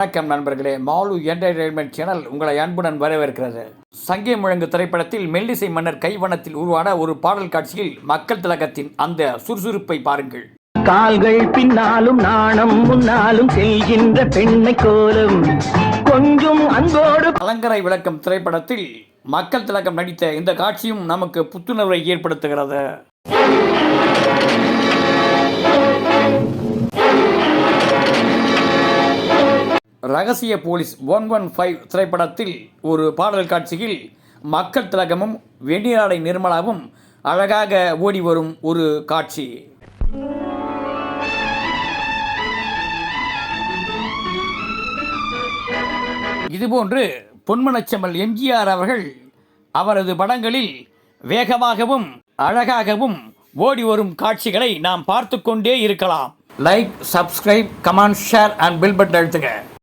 வணக்கம் நண்பர்களே mall entertainment channel உங்களை அன்புடன் வரவேற்கிறது. சங்கே முழங்கு திரைப்படத்தில் மெல்லிசை மன்னர் கைவண்ணத்தில் உருவான ஒரு பாடல் காட்சியில் மக்கள் திலகத்தின் அந்த சுறுசுறுப்பை பாருங்கள். கால்கள் பின்னாலும் நாணம் முன்னாலும் செய்கின்ற பெண்மை கோலம். கொஞ்சம் அன்போடு கலங்கரை விளக்கம் திரைப்படத்தில் மக்கள் திலகம் நடித்த இந்த காட்சியும் நமக்கு புத்துணர்வை ஏற்படுத்துகிறது. ரகசிய போலீஸ் ஒன் ஒன் ஃபைவ் திரைப்படத்தில் ஒரு பாடல் காட்சியில் மக்கள் திலகமும் வெண்ணிராடை நிர்மலாவும் அழகாக ஓடி வரும் ஒரு காட்சி. இதுபோன்று பொன்மனச்செம்மல் எம்ஜிஆர் அவர்கள் அவரது படங்களில் வேகமாகவும் அழகாகவும் ஓடி வரும் காட்சிகளை நாம் பார்த்து கொண்டே இருக்கலாம். Like subscribe comment share and bell button அழுத்துங்க.